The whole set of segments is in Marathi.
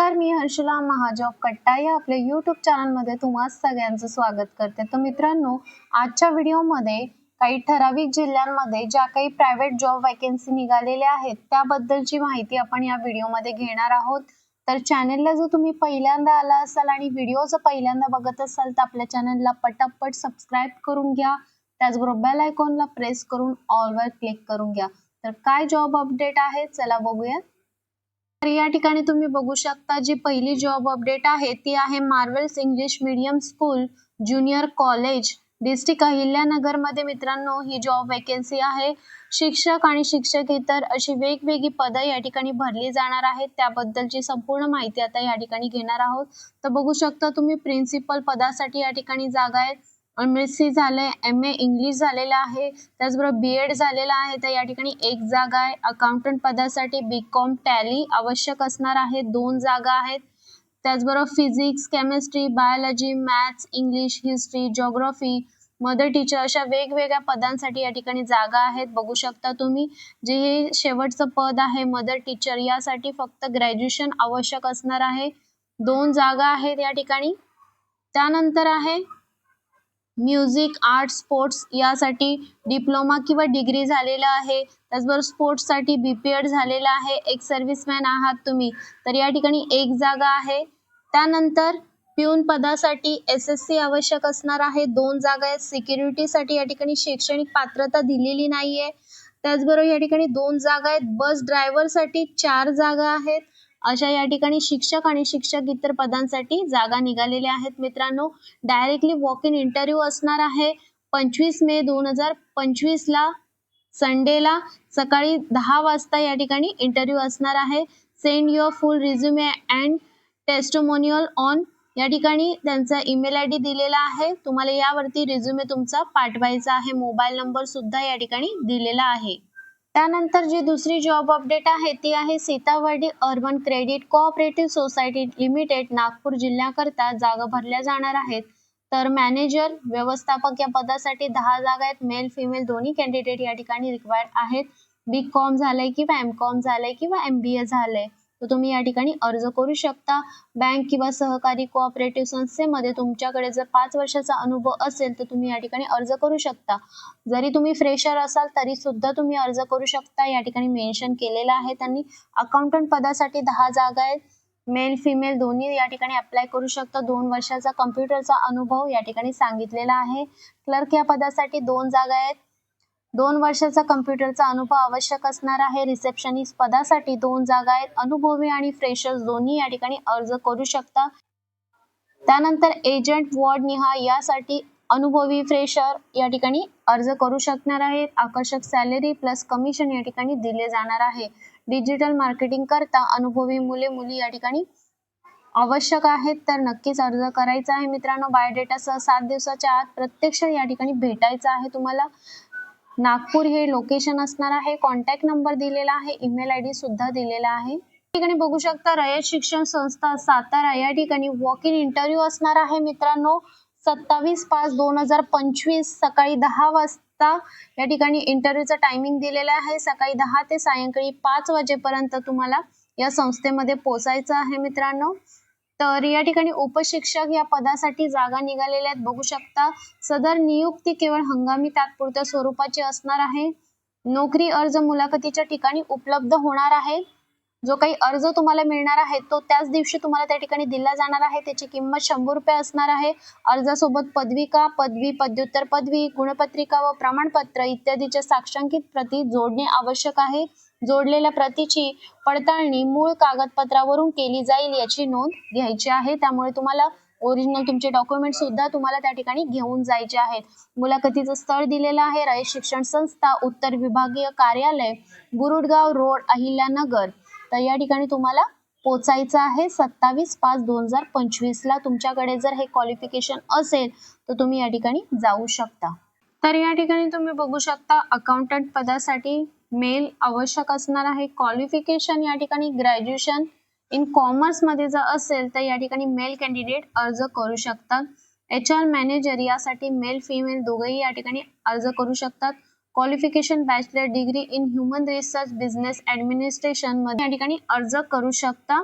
नमस्कार मी हर्षुला महाजॉब कट्टा या आपल्या यूट्यूब चॅनलमध्ये तुम्हा सगळ्यांचं स्वागत करते. तर मित्रांनो आजच्या व्हिडिओमध्ये काही ठराविक जिल्ह्यांमध्ये ज्या काही प्रायव्हेट जॉब वॅकन्सी निघालेल्या आहेत त्याबद्दलची माहिती आपण या व्हिडिओमध्ये घेणार आहोत. तर चॅनेलला जर तुम्ही पहिल्यांदा आला असाल आणि व्हिडिओ जर पहिल्यांदा बघत असाल तर आपल्या चॅनलला पटापट सबस्क्राईब करून घ्या. त्याचबरोबर बेल आयकॉनला प्रेस करून ऑलवर क्लिक करून घ्या. तर काय जॉब अपडेट आहे? चला बघूया तर या ठिकाणी तुम्ही बघू शकता जी पहिली जॉब अपडेट आहे ती आहे Marvels English medium school junior college district अहिल्यानगरमध्ये मित्रांनो ही जॉब वॅकन्सी आहे. शिक्षक आणि शिक्षकेतर अशी वेगवेगळी पदं या ठिकाणी भरली जाणार आहेत. त्याबद्दलची संपूर्ण माहिती आता या ठिकाणी घेणार आहोत. तर बघू शकता तुम्ही प्रिन्सिपल पदासाठी या ठिकाणी जागा आहेत एम एस सी झालंय एम ए इंग्लिश झालेलं आहे त्याचबरोबर बी एड झालेलं आहे तर या ठिकाणी एक जागा आहे. अकाउंटंट पदासाठी बी कॉम टॅली आवश्यक असणार आहे दोन जागा आहेत. त्याचबरोबर physics chemistry biology maths English history geography mother teacher अशा वेगवेगळ्या पदांसाठी या ठिकाणी जागा आहेत. बघू शकता तुम्ही जे हे शेवटचं पद आहे मदर टीचर यासाठी फक्त ग्रॅज्युएशन आवश्यक असणार आहे. दोन जागा आहेत या ठिकाणी. त्यानंतर आहे म्युझिक आर्ट स्पोर्ट्स यासाठी डिप्लोमा किंवा डिग्री झालेला आहे. त्याचबरोबर स्पोर्ट्ससाठी बी पी एड झालेला आहे. एक सर्व्हिसमॅन आहात तुम्ही. तर या ठिकाणी एक जागा आहे. त्यानंतर पिऊन पदासाठी एस एस सी आवश्यक असणार आहे. दोन जागा आहेत. सिक्युरिटीसाठी या ठिकाणी शैक्षणिक पात्रता दिलेली नाहीये. त्याचबरोबर या ठिकाणी दोन जागा आहेत. बस ड्रायव्हरसाठी चार जागा आहेत. अशा या ठिकाणी शिक्षक आणि शिक्षक इतर पदांसाठी जागा निघालेल्या आहेत. मित्रांनो डायरेक्टली वॉक इन इंटरव्ह्यू असणार आहे. पंचवीस मे दोन हजार पंचवीस ला संडेला सकाळी दहा वाजता या ठिकाणी इंटरव्ह्यू असणार आहे. Send your full resume and testimonial on या ठिकाणी त्यांचा ईमेल आय डी दिलेला आहे. तुम्हाला यावरती रिझ्युमे तुमचा पाठवायचा आहे. मोबाईल नंबर सुद्धा या ठिकाणी दिलेला आहे. त्यानंतर जी दुसरी जॉब अपडेट आहे ती आहे Sitawardi urban credit cooperative society limited Nagpur जिल्ह्याकरता जागा भरल्या जाणार आहेत. तर मॅनेजर व्यवस्थापक या पदासाठी दहा जागा आहेत. मेल फिमेल दोन्ही कॅन्डिडेट या ठिकाणी रिक्वायर्ड आहेत. बी कॉम झालंय किंवा एम कॉम झालंय किंवा एम बी ए झालंय. तर तुम्ही या ठिकाणी अर्ज करू शकता. बँक किंवा सहकारी कोऑपरेटिव्ह संस्थेमध्ये तुमच्याकडे जर पाच वर्षाचा अनुभव असेल तर तुम्ही या ठिकाणी अर्ज करू शकता. जरी तुम्ही फ्रेशर असाल तरी सुद्धा तुम्ही अर्ज करू शकता. या ठिकाणी मेन्शन केलेलं आहे त्यांनी. अकाउंटंट पदासाठी दहा जागा आहेत. मेल फिमेल दोन्ही या ठिकाणी अप्लाय करू शकता. दोन वर्षाचा कम्प्युटरचा अनुभव या ठिकाणी सांगितलेला आहे. क्लर्क या पदासाठी दोन जागा आहेत. दोन वर्षाचा कम्प्युटरचा अनुभव आवश्यक असणार आहे. रिसेप्शनिस्ट पदासाठी दोन जागा आहेत. अनुभवी आणि फ्रेशर्स दोन्ही या ठिकाणी अर्ज करू शकता. त्यानंतर एजंट वॉर्ड निहा यासाठी अनुभवी फ्रेशर या ठिकाणी अर्ज करू शकणार आहेत. आकर्षक सॅलरी प्लस कमिशन या ठिकाणी दिले जाणार आहे. डिजिटल मार्केटिंग करता अनुभवी मुले मुली या ठिकाणी आवश्यक आहेत. तर नक्कीच अर्ज करायचा आहे मित्रांनो. बायोडेटासह सात दिवसाच्या आत प्रत्यक्ष या ठिकाणी भेटायचं आहे तुम्हाला. नागपूर हे लोकेशन असणार आहे. कॉन्टॅक्ट नंबर दिलेला आहे. ईमेल आय डी सुद्धा दिलेला आहे. ठिकाणी बघू शकता रयत शिक्षण संस्था सातारा या ठिकाणी वॉक इन इंटरव्ह्यू असणार आहे मित्रांनो. सत्तावीस पाच दोन हजार पंचवीस सकाळी दहा वाजता या ठिकाणी इंटरव्ह्यूचा टायमिंग दिलेला आहे. सकाळी दहा ते सायंकाळी पाच वाजेपर्यंत तुम्हाला या संस्थेमध्ये पोचायचं आहे मित्रांनो. तर या ठिकाणी उपशिक्षक या पदासाठी जागा निघालेल्या आहेत. बघू शकता सदर नियुक्ती केवळ हंगामी तात्पुरत्या स्वरूपाची असणार आहे. नोकरी अर्ज मुलाखतीच्या ठिकाणी उपलब्ध होणार आहे. जो काही अर्ज तुम्हाला मिळणार आहे तो त्याच दिवशी तुम्हाला त्या ठिकाणी दिला जाणार आहे. त्याची किंमत शंभर रुपये असणार आहे. अर्जासोबत पदविका पदवी पदव्युत्तर पदवी गुणपत्रिका व प्रमाणपत्र इत्यादीच्या साक्षांकित प्रती जोडणे आवश्यक आहे. जोडलेल्या प्रतीची पडताळणी मूळ कागदपत्रावरून केली जाईल याची नोंद घ्यायची आहे. त्यामुळे तुम्हाला ओरिजिनल तुमचे डॉक्युमेंट सुद्धा तुम्हाला त्या ठिकाणी घेऊन जायचे आहेत. मुलाखतीचं स्थळ दिलेलं आहे. रयत शिक्षण संस्था उत्तर विभागीय कार्यालय गुरुडगाव रोड अहिल्यानगर. तर या ठिकाणी तुम्हाला पोचायचं आहे सत्तावीस पाच दोन हजार पंचवीस ला. तुमच्याकडे जर हे क्वालिफिकेशन असेल तर तुम्ही या ठिकाणी जाऊ शकता. तर या ठिकाणी तुम्ही बघू शकता अकाउंटंट पदासाठी मेल आवश्यक असणार आहे. क्वालिफिकेशन या ठिकाणी ग्रॅज्युएशन इन कॉमर्समध्ये जर असेल तर या ठिकाणी मेल कॅन्डिडेट अर्ज करू शकतात. एच आर मॅनेजर यासाठी मेल फिमेल दोघेही या ठिकाणी अर्ज करू शकतात. Qualification bachelor degree in human research business ऍडमिनिस्ट्रेशनमध्ये या ठिकाणी अर्ज करू शकता.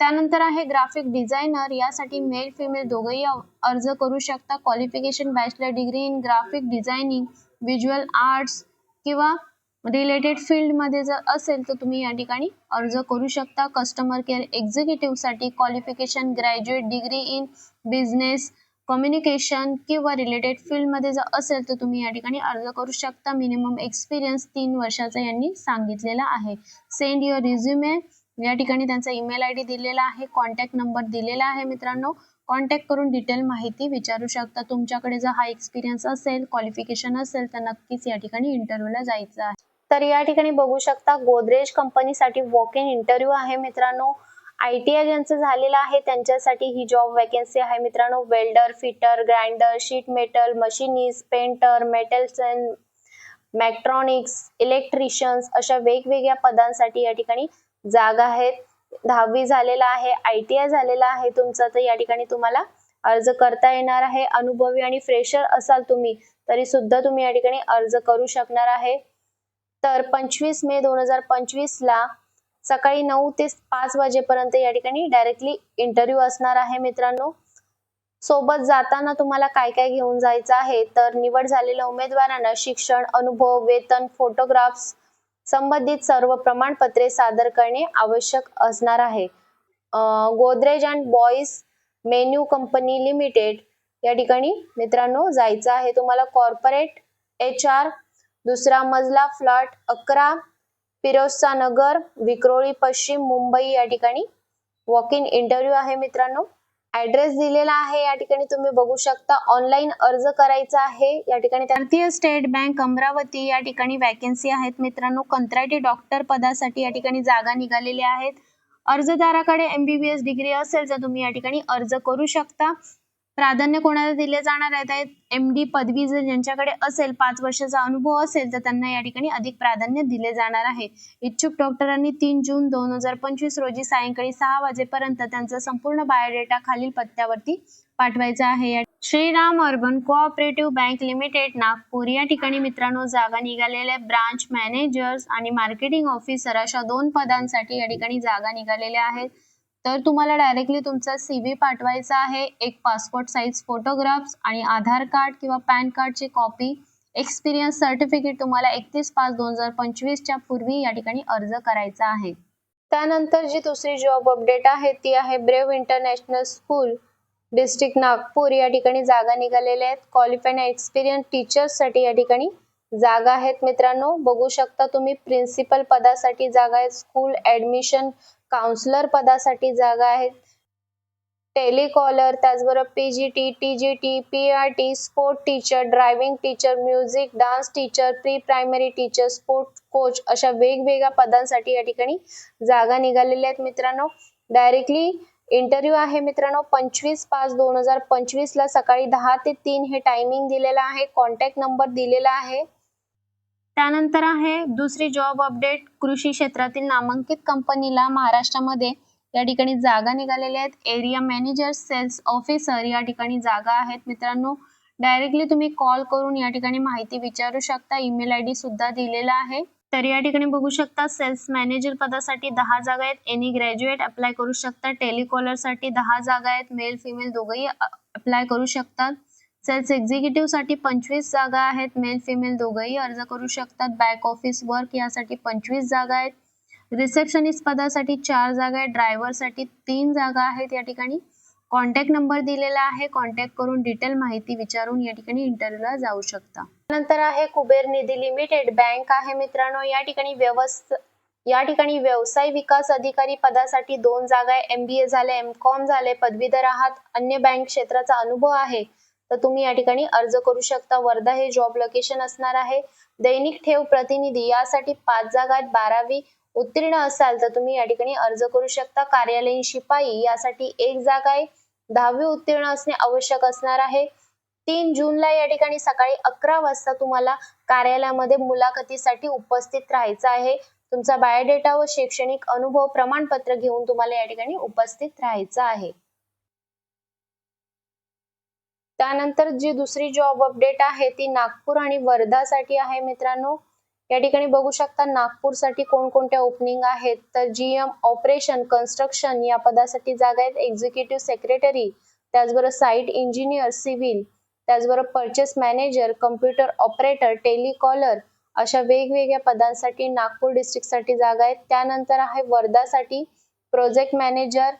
त्यानंतर आहे ग्राफिक डिझायनर यासाठी मेल फिमेल दोघंही अर्ज करू शकता. Qualification bachelor degree in graphic designing visual arts किंवा रिलेटेड फील्डमध्ये जर असेल तर तुम्ही या ठिकाणी अर्ज करू शकता. Customer care एक्झिक्युटिव्हसाठी qualification graduate degree in business communication किंवा रिलेटेड फील्डमध्ये जर असेल तर तुम्ही या ठिकाणी अर्ज करू शकता. मिनिमम एक्सपिरियन्स तीन वर्षाचा यांनी सांगितलेला आहे. सेंड युअर रिझ्युमे या ठिकाणी त्यांचा ईमेल आय डी दिलेला आहे. कॉन्टॅक्ट नंबर दिलेला आहे मित्रांनो. कॉन्टॅक्ट करून डिटेल माहिती विचारू शकता. तुमच्याकडे जर हा एक्सपिरियन्स असेल क्वालिफिकेशन असेल तर नक्कीच या ठिकाणी इंटरव्ह्यूला जायचं आहे. तर या ठिकाणी बघू शकता गोदरेज कंपनीसाठी वॉक इन इंटरव्ह्यू आहे मित्रांनो. आय टी आय ज्यांचं झालेलं आहे. त्यांच्यासाठी ही जॉब वॅकन्सी आहे. मित्रांनो welder fitter grinder sheet metal machinist painter metals and mechatronics electricians अशा वेगवेगळ्या पदांसाठी या ठिकाणी जागा आहेत. दहावी झालेला आहे. आय टी आय झालेला आहे तुमचा. तर या ठिकाणी तुम्हाला अर्ज करता येणार आहे. अनुभवी आणि फ्रेशर असाल तुम्ही तरी सुद्धा तुम्ही या ठिकाणी अर्ज करू शकणार आहे. तर पंचवीस मे दोन हजार पंचवीस ला सकाळी नऊ ते पाच वाजेपर्यंत या ठिकाणी डायरेक्टली इंटरव्ह्यू असणार आहे मित्रांनो. सोबत जाताना तुम्हाला काय काय घेऊन जायचं आहे? तर निवड झालेल्या उमेदवारांना शिक्षण अनुभव वेतन फोटोग्राफ्स संबंधित सर्व प्रमाणपत्रे सादर करणे आवश्यक असणार आहे. Godrej and Boyce menu company limited या ठिकाणी मित्रांनो जायचं आहे तुम्हाला. कॉर्पोरेट एच आर दुसरा मजला फ्लॅट अकरा फिरोजचा नगर विक्रोळी पश्चिम मुंबई या ठिकाणी वॉक इन इंटरव्ह्यू आहे मित्रांनो. ऍड्रेस दिलेला आहे या ठिकाणी तुम्ही बघू शकता. ऑनलाईन अर्ज करायचा आहे. या ठिकाणी भारतीय स्टेट बँक अमरावती या ठिकाणी वॅकन्सी आहेत मित्रांनो. कंत्राटी डॉक्टर पदासाठी या ठिकाणी जागा निघालेल्या आहेत. अर्जदाराकडे एमबीबीएस डिग्री असेल तर तुम्ही या ठिकाणी अर्ज करू शकता. प्राधान्य कोणाला दिले जाणार आहेत एम डी पदवी जर ज्यांच्याकडे असेल पाच वर्षाचा अनुभव असेल तर त्यांना या ठिकाणी अधिक प्राधान्य दिले जाणार आहे. इच्छुक डॉक्टरांनी तीन जून दोन हजार पंचवीस रोजी सायंकाळी सहा वाजेपर्यंत त्यांचा संपूर्ण बायोडेटा खालील पत्त्यावरती पाठवायचा आहे. Shriram urban cooperative bank limited Nagpur. या ठिकाणी मित्रांनो जागा निघालेल्या ब्रांच मॅनेजर्स आणि मार्केटिंग ऑफिसर अशा दोन पदांसाठी या ठिकाणी जागा निघालेल्या आहेत. तर तुम्हाला डायरेक्टली तुमचा सी व्ही पाठवायचा आहे. एक पासपोर्ट साईज फोटोग्राफ्स आणि आधार कार्ड किंवा पॅन कार्डची कॉपी एक्सपिरियन्स सर्टिफिकेट तुम्हाला एकतीस पाच दोन हजार पंचवीसच्या पूर्वी या ठिकाणी अर्ज करायचा आहे. त्यानंतर जी दुसरी जॉब अपडेट आहे ती आहे Brave international school district Nagpur. या ठिकाणी जागा निघालेल्या आहेत. क्वालिफाईड एक्सपिरियन्स टीचर्ससाठी या ठिकाणी जागा आहेत मित्रांनो. बघू शकता तुम्ही प्रिन्सिपल पदासाठी जागा आहेत. स्कूल ऍडमिशन काउन्सलर पदासाठी जागा आहेत. टेलिकॉलर त्याचबरोबर P G T T G T P R T sport teacher driving teacher music dance teacher pre primary teacher sport coach अशा वेगवेगळ्या पदांसाठी या ठिकाणी जागा निघालेल्या आहेत मित्रांनो. डायरेक्टली इंटरव्ह्यू आहे मित्रांनो. पंचवीस पाच दोन हजार पंचवीसला सकाळी दहा ते तीन हे टायमिंग दिलेलं आहे. कॉन्टॅक्ट नंबर दिलेला आहे. त्यानंतर आहे दुसरी जॉब अपडेट कृषी क्षेत्रातील नामांकित कंपनीला महाराष्ट्रामध्ये या ठिकाणी जागा निघालेल्या आहेत. एरिया मॅनेजर सेल्स ऑफिसर या ठिकाणी जागा आहेत. मित्रांनो डायरेक्टली तुम्ही कॉल करून या ठिकाणी माहिती विचारू शकता. ईमेल आय डी सुद्धा दिलेला आहे. तर या ठिकाणी बघू शकता सेल्स मॅनेजर पदासाठी दहा जागा आहेत. एनी ग्रॅज्युएट अप्लाय करू शकता. टेलिकॉलरसाठी दहा जागा आहेत. मेल फिमेल दोघंही अप्लाय करू शकतात. सेल्स एक्झिक्युटिव्हसाठी पंचवीस जागा आहेत. मेल फिमेल दोघंही अर्ज करू शकतात. बॅक ऑफिस वर्क यासाठी पंचवीस जागा आहेत. रिसेप्शनिस्ट पदासाठी चार जागा आहेत. ड्रायव्हरसाठी तीन जागा आहेत या ठिकाणी. कॉन्टॅक्ट नंबर दिलेला आहे. कॉन्टॅक्ट करून डिटेल माहिती विचारून या ठिकाणी इंटरव्ह्यूला जाऊ शकता. नंतर आहे कुबेर निधी लिमिटेड. बँक आहे मित्रांनो. या ठिकाणी व्यवस्थ या ठिकाणी व्यवसाय विकास अधिकारी पदासाठी दोन जागा आहे एमबीए झाले एम कॉम झाले पदवीधर आहात. अन्य बँक क्षेत्राचा अनुभव आहे. तर तुम्ही या ठिकाणी अर्ज करू शकता. वर्धा हे जॉब लोकेशन असणार आहे. दैनिक ठेव प्रतिनिधी यासाठी पाच जागा आहेत. बारावी उत्तीर्ण असाल तर तुम्ही या ठिकाणी अर्ज करू शकता. कार्यालयीन शिपाई यासाठी एक जागा आहे. दहावी उत्तीर्ण असणे आवश्यक असणार आहे. तीन जूनला या ठिकाणी सकाळी अकरा वाजता तुम्हाला कार्यालयामध्ये मुलाखतीसाठी उपस्थित राहायचं आहे. तुमचा बायोडेटा व शैक्षणिक अनुभव प्रमाणपत्र घेऊन तुम्हाला या ठिकाणी उपस्थित राहायचं आहे. त्यानंतर जी दुसरी जॉब अपडेट आहे ती नागपूर आणि वर्धासाठी आहे मित्रांनो. या ठिकाणी बघू शकता नागपूरसाठी कोणकोणत्या ओपनिंग आहेत. तर जीएम ऑपरेशन कन्स्ट्रक्शन या पदासाठी जागा आहेत. एक्झिक्युटिव्ह सेक्रेटरी त्याचबरोबर साईट इंजिनियर सिव्हिल त्याचबरोबर purchase manager computer operator telecaller अशा वेगवेगळ्या पदांसाठी नागपूर डिस्ट्रिक्टसाठी जागा आहेत. त्यानंतर आहे वर्धासाठी प्रोजेक्ट मॅनेजर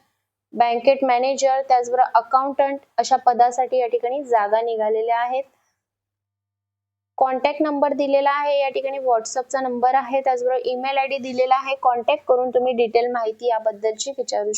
बँकेत मॅनेजर त्याचबरोबर अकाउंटंट अशा पदासाठी या ठिकाणी जागा निघालेल्या आहेत. कॉन्टॅक्ट नंबर दिलेला आहे या ठिकाणी व्हॉट्सअपचा नंबर आहे त्याचबरोबर ईमेल आय डी दिलेला आहे. कॉन्टॅक्ट करून तुम्ही डिटेल माहिती याबद्दलची विचारू शकता